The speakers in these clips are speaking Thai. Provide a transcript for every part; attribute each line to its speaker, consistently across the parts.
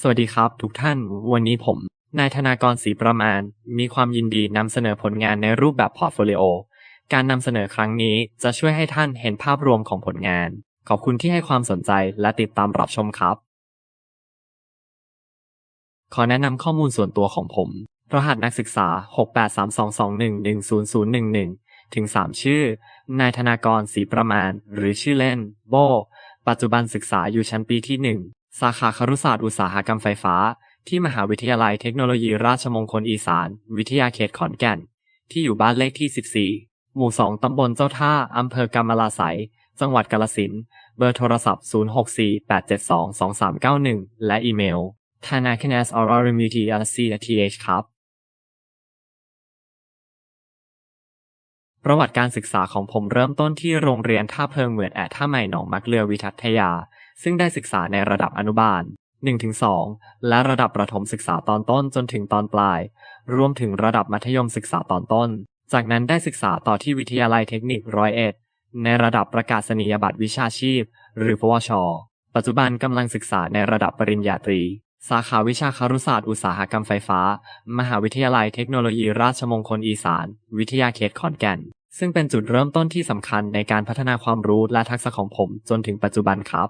Speaker 1: สวัสดีครับ ทุกท่าน วันนี้ผม นายธนากรศรีประมาณ มีความยินดีนำเสนอผลงานในรูปแบบพอร์ตโฟลิโอ การนำเสนอครั้งนี้จะช่วยให้ท่านเห็นภาพรวมของผลงาน ขอบคุณที่ให้ความสนใจและติดตามรับชมครับ ขอแนะนำข้อมูลส่วนตัวของผม รหัสนักศึกษา 68322110011 ถึง 3 ชื่อ นายธนากรศรีประมาณ หรือชื่อเล่น โบ ปัจจุบันศึกษาอยู่ชั้นปีที่ 1 สาขาครุศาสตร์อุตสาหกรรมไฟฟ้า ที่มหาวิทยาลัยเทคโนโลยีราชมงคลอีสาน วิทยาเขตขอนแก่น ที่อยู่บ้านเลขที่ 14 หมู่ 2 ตำบลเจ้าท่า อำเภอกำมะลาไสยจังหวัดกาฬสินธุ์เบอร์โทรศัพท์ 0648722391 และอีเมล t a n a k i n e s o r r m u t r c th ครับ ประวัติการศึกษาของผมเริ่มต้นที่โรงเรียนท่าเพลิงเหมือนแอดท่าใหม่หนองมักเรือวิทัตยา ซึ่งได้ศึกษาในระดับอนุบาล 1-2 และระดับประถมศึกษาตอนต้นจนถึงตอนปลาย รวมถึงระดับมัธยมศึกษาตอนต้น จากนั้นได้ศึกษาต่อที่วิทยาลัยเทคนิคร้อยเอ็ดในระดับประกาศนียบัตรวิชาชีพ หรือปวช ปัจจุบันกำลังศึกษาในระดับปริญญาตรี สาขาวิชาคารุศาสตร์อุตสาหกรรมไฟฟ้า มหาวิทยาลัยเทคโนโลยีราชมงคลอีสาน วิทยาเขตขอนแก่น ซึ่งเป็นจุดเริ่มต้นที่สำคัญในการพัฒนาความรู้และทักษะของผมจนถึงปัจจุบันครับ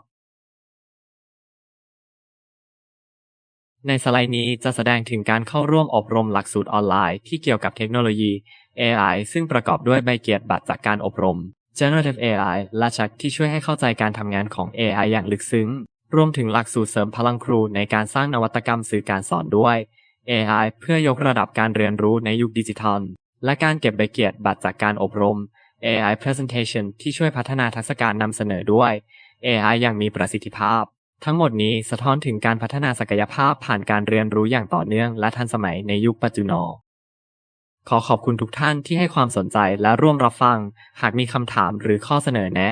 Speaker 1: ในสไลด์นี้จะแสดงถึงการเข้าร่วมอบรมหลักสูตรออนไลน์ที่เกี่ยวกับเทคโนโลยี AI ซึ่งประกอบด้วยใบเกียรติบัตรจากการอบรม Generative AI และชักที่ช่วยให้เข้าใจการทำงานของ AI อย่างลึกซึ้ง รวมถึงหลักสูตรเสริมพลังครูในการสร้างนวัตกรรมสื่อการสอนด้วย AI เพื่อยกระดับการเรียนรู้ในยุคดิจิทัล และการเก็บใบเกียรติบัตรจากการอบรม AI Presentation ที่ช่วยพัฒนาทักษะการนำเสนอด้วย AI อย่างมีประสิทธิภาพ ทั้งหมดนี้สะท้อนถึงการพัฒนาศักยภาพผ่านการเรียนรู้อย่างต่อเนื่องและทันสมัยในยุคปัจจุบันขอขอบคุณทุกท่านที่ให้ความสนใจและร่วมรับฟัง หากมีคำถามหรือข้อเสนอแนะ